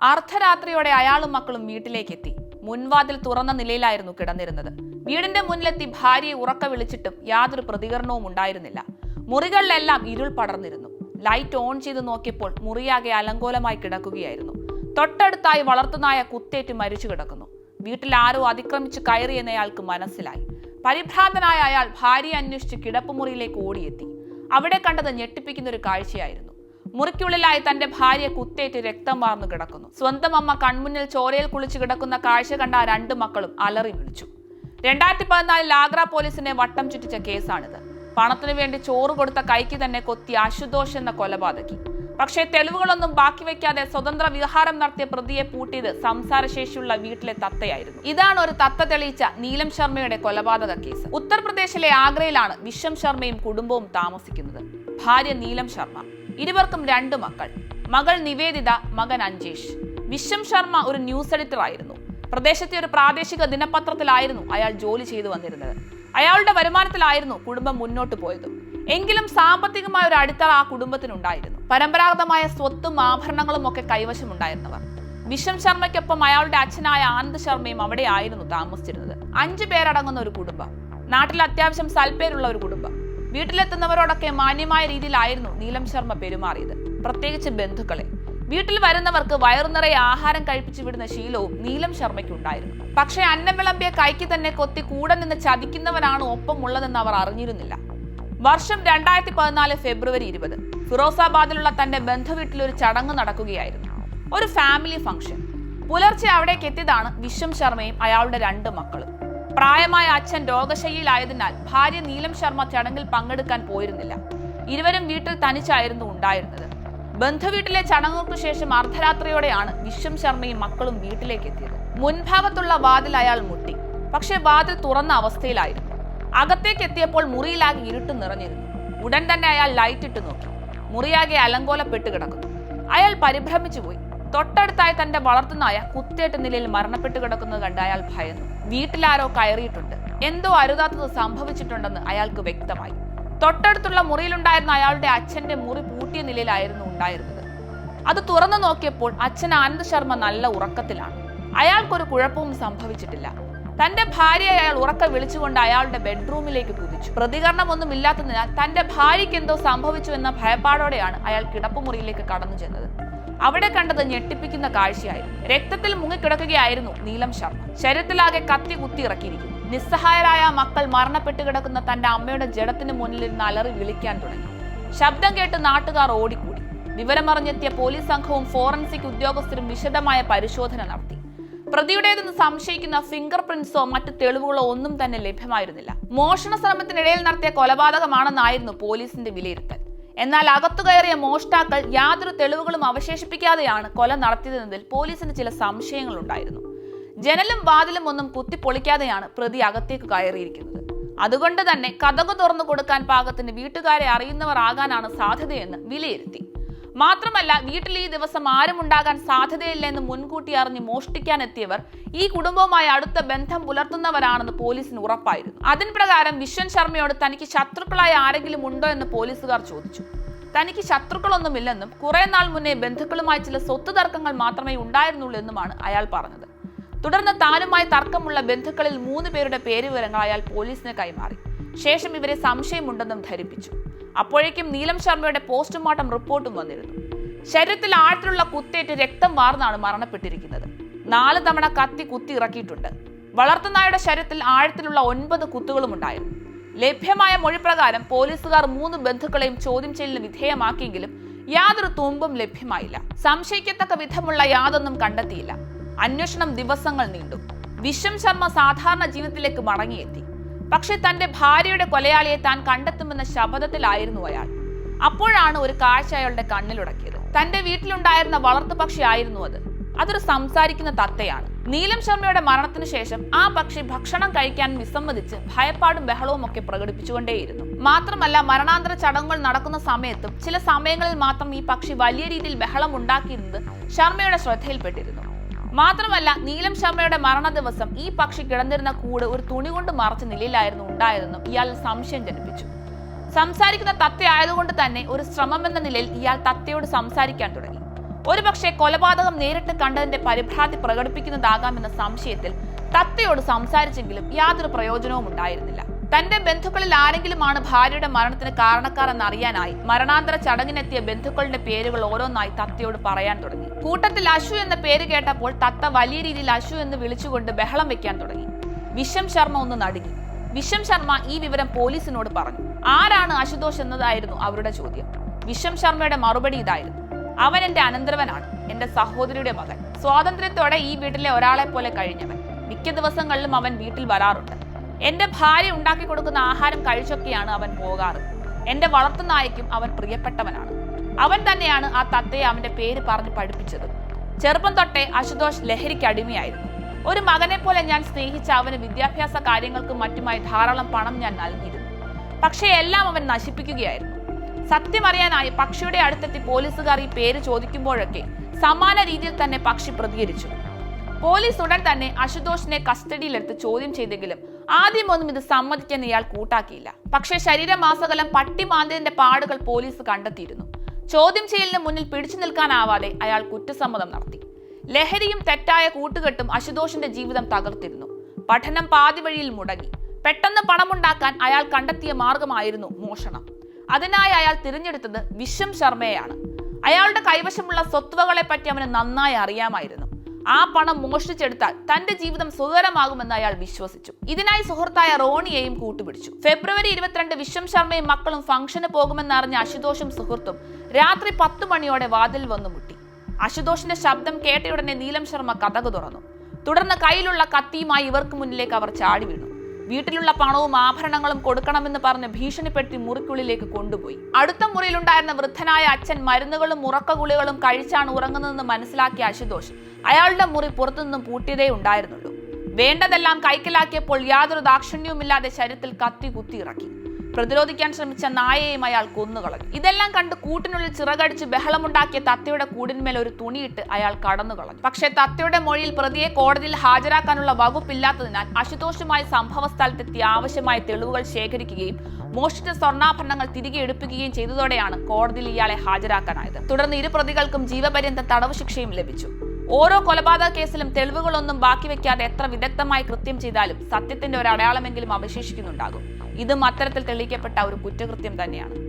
അർദ്ധരാത്രിയോടെ അയാളും മക്കളും വീട്ടിലേക്കെത്തി. മുൻവാതിൽ തുറന്ന നിലയിലായിരുന്നു കിടന്നിരുന്നത്. വീടിന്റെ മുന്നിലെത്തി ഭാര്യയെ ഉറക്ക വിളിച്ചിട്ടും യാതൊരു പ്രതികരണവും ഉണ്ടായിരുന്നില്ല. മുറികളിലെല്ലാം ഇരുൾ പടർന്നിരുന്നു. ലൈറ്റ് ഓൺ ചെയ്ത് നോക്കിയപ്പോൾ മുറിയാകെ അലങ്കോലമായി കിടക്കുകയായിരുന്നു. തൊട്ടടുത്തായി വളർത്തുനായ കുത്തേറ്റ് മരിച്ചു കിടക്കുന്നു. വീട്ടിൽ ആരോ അതിക്രമിച്ച് കയറിയെന്നയാൾക്ക് മനസ്സിലായി. പരിഭ്രാന്തനായ അയാൾ ഭാര്യയെ അന്വേഷിച്ച് കിടപ്പുമുറിയിലേക്ക് ഓടിയെത്തി. അവിടെ കണ്ടത് ഞെട്ടിപ്പിക്കുന്ന ഒരു കാഴ്ചയായിരുന്നു. മുറിക്കുള്ളിലായി തന്റെ ഭാര്യ കുത്തേറ്റ് രക്തം വാർന്നു കിടക്കുന്നു. സ്വന്തം അമ്മ കൺമുന്നിൽ ചോരയിൽ കുളിച്ചു കിടക്കുന്ന കാഴ്ച കണ്ട രണ്ടു മക്കളും അലറി വിളിച്ചു. രണ്ടായിരത്തി പതിനാലിൽ ആഗ്ര പോലീസിനെ വട്ടം ചുറ്റിച്ച കേസാണിത്. പണത്തിനു വേണ്ടി ചോറ് കൊടുത്ത കൈക്ക് തന്നെ കൊത്തി അശുദോഷ് എന്ന കൊലപാതകി. പക്ഷേ തെളിവുകളൊന്നും ബാക്കി വെക്കാതെ സ്വതന്ത്ര വിഹാരം നടത്തിയ പ്രതിയെ പൂട്ടിയത് സംസാരശേഷിയുള്ള വീട്ടിലെ തത്തയായിരുന്നു. ഇതാണ് ഒരു തത്ത തെളിയിച്ച നീലം ശർമ്മയുടെ കൊലപാതക കേസ്. ഉത്തർപ്രദേശിലെ ആഗ്രയിലാണ് വിശ്വം ശർമ്മയും കുടുംബവും താമസിക്കുന്നത്. ഭാര്യ നീലം ശർമ്മ. ഇരുവർക്കും രണ്ട് മക്കൾ. മകൾ നിവേദിത മകൻ അഞ്ജേഷ് വിശ്വം ശർമ്മ ഒരു ന്യൂസ് എഡിറ്റർ ആയിരുന്നു പ്രദേശത്തെ ഒരു പ്രാദേശിക ദിനപത്രത്തിലായിരുന്നു അയാൾ ജോലി ചെയ്തു വന്നിരുന്നത്. അയാളുടെ വരുമാനത്തിലായിരുന്നു കുടുംബം മുന്നോട്ട് പോയത്. എങ്കിലും സാമ്പത്തികമായ ഒരു അടിത്തറ ആ കുടുംബത്തിനുണ്ടായിരുന്നു. പരമ്പരാഗതമായ സ്വത്തും ആഭരണങ്ങളും ഒക്കെ കൈവശമുണ്ടായിരുന്നവർ. വിശ്വം ശർമ്മയ്ക്കൊപ്പം അയാളുടെ അച്ഛനായ ആനന്ദ് ശർമ്മയും അവിടെ ആയിരുന്നു താമസിച്ചിരുന്നത്. അഞ്ചു പേരടങ്ങുന്ന ഒരു കുടുംബം. നാട്ടിൽ അത്യാവശ്യം സൽപ്പേരുള്ള ഒരു കുടുംബം. വീട്ടിലെത്തുന്നവരോടൊക്കെ മാന്യമായ രീതിയിലായിരുന്നു നീലം ശർമ്മ പെരുമാറിയത്. പ്രത്യേകിച്ച് ബന്ധുക്കളെ. വീട്ടിൽ വരുന്നവർക്ക് വയറുനിറയെ ആഹാരം കഴിപ്പിച്ചു വിടുന്ന ശീലവും നീലം ശർമ്മയ്ക്കുണ്ടായിരുന്നു. പക്ഷേ അന്നം വിളമ്പിയ കൈക്ക് തന്നെ കൊത്തി കൂടെ നിന്ന് ചതിക്കുന്നവരാണ് ഒപ്പമുള്ളതെന്ന് അവർ അറിഞ്ഞിരുന്നില്ല. വർഷം രണ്ടായിരത്തി പതിനാല് ഫെബ്രുവരി ഇരുപത് ഫിറോസാബാദിലുള്ള തന്റെ ബന്ധുവീട്ടിൽ ഒരു ചടങ്ങ് നടക്കുകയായിരുന്നു. ഒരു ഫാമിലി ഫംഗ്ഷൻ. പുലർച്ചെ അവിടേക്ക് എത്തിയതാണ് വിശ്വം ശർമ്മയും അയാളുടെ രണ്ട് മക്കളും. പ്രായമായ അച്ഛൻ രോഗശയ്യയിലായതിനാൽ ഭാര്യ നീലം ശർമ്മ ചടങ്ങിൽ പങ്കെടുക്കാൻ പോയിരുന്നില്ല. ഇരുവരും വീട്ടിൽ തനിച്ചായിരുന്നു ഉണ്ടായിരുന്നത്. ബന്ധുവീട്ടിലെ ചടങ്ങുകൾക്ക് ശേഷം അർദ്ധരാത്രിയോടെയാണ് വിശ്വം ശർമ്മയും മക്കളും വീട്ടിലേക്ക് എത്തിയത് മുൻഭാഗത്തുള്ള വാതിൽ അയാൾ മുട്ടി. പക്ഷേ വാതിൽ തുറന്ന അവസ്ഥയിലായിരുന്നു. അകത്തേക്ക് എത്തിയപ്പോൾ മുറിയിലാകെ ഇരുട്ട് നിറഞ്ഞിരുന്നു. ഉടൻ തന്നെ അയാൾ ലൈറ്റ് ഇട്ട് നോക്കി. മുറിയാകെ അലങ്കോലപ്പെട്ട് കിടക്കുന്നു. അയാൾ പരിഭ്രമിച്ചു പോയി തൊട്ടടുത്തായി തന്റെ വളർത്തുനായ കുത്തേറ്റ നിലയിൽ മരണപ്പെട്ടു കിടക്കുന്നത് കണ്ട് അയാൾ ഭയന്നു. വീട്ടിലാരോ കയറിയിട്ടുണ്ട്. എന്തോ അരുതാത്തത് സംഭവിച്ചിട്ടുണ്ടെന്ന് അയാൾക്ക് വ്യക്തമായി. തൊട്ടടുത്തുള്ള മുറിയിലുണ്ടായിരുന്ന അയാളുടെ അച്ഛന്റെ മുറി പൂട്ടിയ നിലയിലായിരുന്നു ഉണ്ടായിരുന്നത്. അത് തുറന്നു നോക്കിയപ്പോൾ അച്ഛൻ ആനന്ദ് ശർമ്മ നല്ല ഉറക്കത്തിലാണ്. അയാൾക്കൊരു കുഴപ്പവും സംഭവിച്ചിട്ടില്ല. തന്റെ ഭാര്യയെ അയാൾ ഉറക്ക വിളിച്ചുകൊണ്ട് അയാളുടെ ബെഡ്റൂമിലേക്ക് കുതിച്ചു. പ്രതികരണമൊന്നും ഇല്ലാത്തതിനാൽ തന്റെ ഭാര്യയ്ക്ക് എന്തോ സംഭവിച്ചു എന്ന ഭയപ്പാടോടെയാണ് അയാൾ കിടപ്പുമുറിയിലേക്ക് കടന്നു ചെന്നത്. അവിടെ കണ്ടത് ഞെട്ടിപ്പിക്കുന്ന കാഴ്ചയായിരുന്നു. രക്തത്തിൽ മുങ്ങിക്കിടക്കുകയായിരുന്നു നീലം ശർമ്മ. ശരീരത്തിലാകെ കത്തി കുത്തി ഇറക്കിയിരിക്കുന്നു. നിസ്സഹായരായ മക്കൾ മരണപ്പെട്ട് കിടക്കുന്ന തന്റെ അമ്മയുടെ ജഡത്തിന് മുന്നിലിരുന്ന് അലറി വിളിക്കാൻ തുടങ്ങി. ശബ്ദം കേട്ട് നാട്ടുകാർ ഓടിക്കൂടി. വിവരമറിഞ്ഞെത്തിയ പോലീസ് സംഘവും ഫോറൻസിക് ഉദ്യോഗസ്ഥരും വിശദമായ പരിശോധന നടത്തി. പ്രതിയുടേതെന്ന് സംശയിക്കുന്ന ഫിംഗർ പ്രിന്റ്സോ മറ്റ് തെളിവുകളോ ഒന്നും തന്നെ ലഭ്യമായിരുന്നില്ല. മോഷണ ശ്രമത്തിനിടയിൽ നടത്തിയ കൊലപാതകമാണെന്നായിരുന്നു പോലീസിന്റെ വിലയിരുത്തൽ. എന്നാൽ അകത്തു കയറിയ മോഷ്ടാക്കൾ യാതൊരു തെളിവുകളും അവശേഷിപ്പിക്കാതെയാണ് കൊല നടത്തിയതെന്നതിൽ പോലീസിന് ചില സംശയങ്ങളുണ്ടായിരുന്നു. ജനലും വാതിലും ഒന്നും കുത്തിപ്പൊളിക്കാതെയാണ് പ്രതി അകത്തേക്ക് കയറിയിരിക്കുന്നത്. അതുകൊണ്ട് തന്നെ കഥകു തുറന്നു കൊടുക്കാൻ പാകത്തിന് വീട്ടുകാരെ അറിയുന്നവർ ആകാനാണ് സാധ്യതയെന്ന് വിലയിരുത്തി. മാത്രമല്ല വീട്ടിൽ ഈ ദിവസം ആരും ഉണ്ടാകാൻ സാധ്യതയില്ല എന്ന് മുൻകൂട്ടി അറിഞ്ഞ് മോഷ്ടിക്കാൻ എത്തിയവർ ഈ കുടുംബവുമായി അടുത്ത ബന്ധം പുലർത്തുന്നവരാണെന്ന് പോലീസിന് ഉറപ്പായിരുന്നു. അതിൻ പ്രകാരം വിശ്വൻ ശർമ്മയോട് തനിക്ക് ശത്രുക്കളായ ആരെങ്കിലും ഉണ്ടോ എന്ന് പോലീസുകാർ ചോദിച്ചു. തനിക്ക് ശത്രുക്കളൊന്നുമില്ലെന്നും കുറെ നാൾ മുന്നേ ബന്ധുക്കളുമായി ചില സ്വത്ത് തർക്കങ്ങൾ മാത്രമേ ഉണ്ടായിരുന്നുള്ളൂ എന്നുമാണ് അയാൾ പറഞ്ഞത്. തുടർന്ന് താനുമായി തർക്കമുള്ള ബന്ധുക്കളിൽ മൂന്ന് പേരുടെ പേരുവിവരങ്ങൾ അയാൾ പോലീസിന് കൈമാറി. ശേഷം ഇവരെ സംശയമുണ്ടെന്നും ധരിപ്പിച്ചു. അപ്പോഴേക്കും നീലം ശർമ്മയുടെ പോസ്റ്റ്മോർട്ടം റിപ്പോർട്ടും വന്നിരുന്നു. ശരീരത്തിൽ ആഴത്തിലുള്ള കുത്തേറ്റ് രക്തം വാർന്നാണ് മരണപ്പെട്ടിരിക്കുന്നത്. നാല് തവണ കത്തി കുത്തി ഇറക്കിയിട്ടുണ്ട്. വളർത്തുനായുടെ ശരീരത്തിൽ ആഴത്തിലുള്ള ഒൻപത് കുത്തുകളും ഉണ്ടായിരുന്നു. ലഭ്യമായ മൊഴി പ്രകാരം പോലീസുകാർ മൂന്ന് ബന്ധുക്കളെയും ചോദ്യം ചെയ്യലിന് വിധേയമാക്കിയെങ്കിലും യാതൊരു തുമ്പും ലഭ്യമായില്ല. സംശയിക്കത്തക്ക വിധമുള്ള യാതൊന്നും കണ്ടെത്തിയില്ല. അന്വേഷണം ദിവസങ്ങൾ നീണ്ടു. വിശ്വം ശർമ്മ സാധാരണ ജീവിതത്തിലേക്ക് മടങ്ങിയെത്തി. പക്ഷെ തന്റെ ഭാര്യയുടെ കൊലയാളിയെ താൻ കണ്ടെത്തുമെന്ന ശപഥത്തിലായിരുന്നു അയാൾ. അപ്പോഴാണ് ഒരു കാഴ്ച അയാളുടെ കണ്ണിലുടക്കിയത് തന്റെ വീട്ടിലുണ്ടായിരുന്ന വളർത്തു വളർത്തുപക്ഷിയായിരുന്നു അത്. അതൊരു സംസാരിക്കുന്ന തത്തയാണ്. നീലം ശർമ്മയുടെ മരണത്തിന് ശേഷം ആ പക്ഷി ഭക്ഷണം കഴിക്കാൻ വിസമ്മതിച്ച് ഭയപ്പാടും ബഹളവും ഒക്കെ പ്രകടിപ്പിച്ചുകൊണ്ടേയിരുന്നു. മാത്രമല്ല മരണാന്തര ചടങ്ങുകൾ നടക്കുന്ന സമയത്തും ചില സമയങ്ങളിൽ മാത്രം ഈ പക്ഷി വലിയ രീതിയിൽ ബഹളം ഉണ്ടാക്കിയിരുന്നത് ശർമ്മയുടെ ശ്രദ്ധയിൽപ്പെട്ടിരുന്നു. മാത്രമല്ല നീലം ശർമ്മയുടെ മരണ ദിവസം ഈ പക്ഷി കിടന്നിരുന്ന കൂട് ഒരു തുണി കൊണ്ട് മറച്ച നിലയിലായിരുന്നു ഉണ്ടായതെന്നും ഇയാൾ സംശയം ജനിപ്പിച്ചു. സംസാരിക്കുന്ന തത്ത ആയതുകൊണ്ട് തന്നെ ഒരു ശ്രമം എന്ന നിലയിൽ ഇയാൾ തത്തയോട് സംസാരിക്കാൻ തുടങ്ങി. ഒരുപക്ഷെ കൊലപാതകം നേരിട്ട് കണ്ടതിന്റെ പരിഭ്രാന്തി പ്രകടിപ്പിക്കുന്നതാകാമെന്ന സംശയത്തിൽ തത്തയോട് സംസാരിച്ചെങ്കിലും യാതൊരു പ്രയോജനവും ഉണ്ടായിരുന്നില്ല തന്റെ ബന്ധുക്കളിൽ ആരെങ്കിലുമാണ് ഭാര്യയുടെ മരണത്തിന് കാരണക്കാരെന്ന് അറിയാനായി മരണാന്തര ചടങ്ങിനെത്തിയ ബന്ധുക്കളുടെ പേരുകൾ ഓരോന്നായി തത്തയോട് പറയാൻ തുടങ്ങി. കൂട്ടത്തിൽ അശു എന്ന പേര് കേട്ടപ്പോൾ തത്ത വലിയ രീതിയിൽ അശു എന്ന് വിളിച്ചുകൊണ്ട് ബഹളം വെക്കാൻ തുടങ്ങി. വിഷം ശർമ്മ ഒന്ന് നടുങ്ങി. വിഷം ശർമ്മ ഈ വിവരം പോലീസിനോട് പറഞ്ഞു. ആരാണ് അശുതോഷ് എന്നതായിരുന്നു അവരുടെ ചോദ്യം. വിഷം ശർമ്മയുടെ മറുപടി ഇതായിരുന്നു. അവൻ എന്റെ അനന്തരവനാണ് എന്റെ സഹോദരിയുടെ മകൻ. സ്വാതന്ത്ര്യത്തോടെ ഈ വീട്ടിലെ ഒരാളെ പോലെ കഴിഞ്ഞവൻ. മിക്ക ദിവസങ്ങളിലും അവൻ വീട്ടിൽ വരാറുണ്ട്. എന്റെ ഭാര്യ ഉണ്ടാക്കി കൊടുക്കുന്ന ആഹാരം കഴിച്ചൊക്കെയാണ് അവൻ പോകാറ്. എന്റെ വളർത്തുനായയ്ക്കും അവൻ പ്രിയപ്പെട്ടവനാണ്. അവൻ തന്നെയാണ് ആ തത്തയെ അവന്റെ പേര് പറഞ്ഞ് പഠിപ്പിച്ചത്. ചെറുപ്പം തൊട്ടേ അശുതോഷ് ലഹരിക്ക് അടിമയായിരുന്നു. ഒരു മകനെ പോലെ ഞാൻ സ്നേഹിച്ച അവന് വിദ്യാഭ്യാസ കാര്യങ്ങൾക്കും മറ്റുമായി ധാരാളം പണം ഞാൻ നൽകിയിരുന്നു. പക്ഷേ എല്ലാം അവൻ നശിപ്പിക്കുകയായിരുന്നു. സത്യമറിയാനായി പക്ഷിയുടെ അടുത്തെത്തി പോലീസുകാർ ഈ പേര് ചോദിക്കുമ്പോഴൊക്കെ സമാന രീതിയിൽ തന്നെ പക്ഷി പ്രതികരിച്ചു. പോലീസ് ഉടൻ തന്നെ അശുതോഷിനെ കസ്റ്റഡിയിലെടുത്ത് ചോദ്യം ചെയ്തെങ്കിലും ആദ്യമൊന്നും ഇത് സമ്മതിക്കാൻ ഇയാൾ കൂട്ടാക്കിയില്ല. പക്ഷെ ശരീരമാസകലം പട്ടിമാന്തിന്റെ പാടുകൾ പോലീസ് കണ്ടെത്തിയിരുന്നു. ചോദ്യം ചെയ്യലിന് മുന്നിൽ പിടിച്ചു നിൽക്കാനാവാതെ അയാൾ കുറ്റസമ്മതം നടത്തി. ലഹരിയും തെറ്റായ കൂട്ടുകെട്ടും അശുതോഷിന്റെ ജീവിതം തകർത്തിരുന്നു. പഠനം പാതി വഴിയിൽ മുടങ്ങി. പെട്ടെന്ന് പണമുണ്ടാക്കാൻ അയാൾ കണ്ടെത്തിയ മാർഗമായിരുന്നു മോഷണം. അതിനായി അയാൾ തിരഞ്ഞെടുത്തത് വിശ്വം ശർമ്മയാണ് അയാളുടെ കൈവശമുള്ള സ്വത്തുവകളെ പറ്റി അവന് നന്നായി അറിയാമായിരുന്നു. ആ പണം മോഷ്ടിച്ചെടുത്താൽ തന്റെ ജീവിതം സുഖകരമാകുമെന്ന് അയാൾ വിശ്വസിച്ചു. ഇതിനായി സുഹൃത്തായ റോണിയെയും കൂട്ടുപിടിച്ചു. ഫെബ്രുവരി ഇരുപത്തിരണ്ട് വിശ്വം ശർമ്മയും മക്കളും ഫംഗ്ഷന് പോകുമെന്നറിഞ്ഞ അശുതോഷും സുഹൃത്തും രാത്രി പത്തു മണിയോടെ വാതിൽ വന്നു മുട്ടി. അശുതോഷിന്റെ ശബ്ദം കേട്ടയുടനെ നീലം ശർമ്മ കഥക് തുറന്നു. തുടർന്ന് കയ്യിലുള്ള കത്തിയുമായി ഇവർക്ക് മുന്നിലേക്ക് അവർ ചാടി വീണു. വീട്ടിലുള്ള പണവും ആഭരണങ്ങളും കൊടുക്കണമെന്ന് പറഞ്ഞ് ഭീഷണിപ്പെടുത്തി മുറിക്കുള്ളിലേക്ക് കൊണ്ടുപോയി. അടുത്ത മുറിയിലുണ്ടായിരുന്ന വൃദ്ധനായ അച്ഛൻ മരുന്നുകളും ഉറക്ക ഗുളികളും കഴിച്ചാണ് ഉറങ്ങുന്നതെന്ന് മനസ്സിലാക്കിയ അശുതോഷ് അയാളുടെ മുറി പുറത്തുനിന്നും പൂട്ടിയതേ ഉണ്ടായിരുന്നുള്ളൂ. വേണ്ടതെല്ലാം കൈക്കലാക്കിയപ്പോൾ യാതൊരു ദാക്ഷിണ്യവുമില്ലാതെ ശരീരത്തിൽ കത്തി കുത്തി ഇറക്കി. പ്രതിരോധിക്കാൻ ശ്രമിച്ച നായയെയും അയാൾ കൊന്നുകളഞ്ഞു. ഇതെല്ലാം കണ്ട് കൂട്ടിനുള്ളിൽ ചിറകടിച്ച് ബഹളമുണ്ടാക്കിയ തത്തയുടെ കൂടിന്മേൽ ഒരു തുണിയിട്ട് അയാൾ കടന്നു കളഞ്ഞു പക്ഷേ തത്തയുടെ മൊഴിയിൽ പ്രതിയെ കോടതിയിൽ ഹാജരാക്കാനുള്ള വകുപ്പില്ലാത്തതിനാൽ അശുതോഷുമായി സംഭവ സ്ഥലത്തെത്തി ആവശ്യമായ തെളിവുകൾ ശേഖരിക്കുകയും മോഷ്ടിച്ച സ്വർണാഭരണങ്ങൾ തിരികെ എടുപ്പിക്കുകയും ചെയ്തതോടെയാണ് കോടതിയിൽ ഇയാളെ ഹാജരാക്കാനായത്. തുടർന്ന് ഇരു പ്രതികൾക്കും ജീവപര്യന്ത തടവ് ശിക്ഷയും ലഭിച്ചു. ഓരോ കൊലപാതക കേസിലും തെളിവുകളൊന്നും ബാക്കി വെക്കാതെ എത്ര വിദഗ്ധമായി കൃത്യം ചെയ്താലും സത്യത്തിന്റെ ഒരു അടയാളമെങ്കിലും അവശേഷിക്കുന്നുണ്ടാകും. ഇതും അത്തരത്തിൽ തെളിയിക്കപ്പെട്ട ഒരു കുറ്റകൃത്യം തന്നെയാണ്.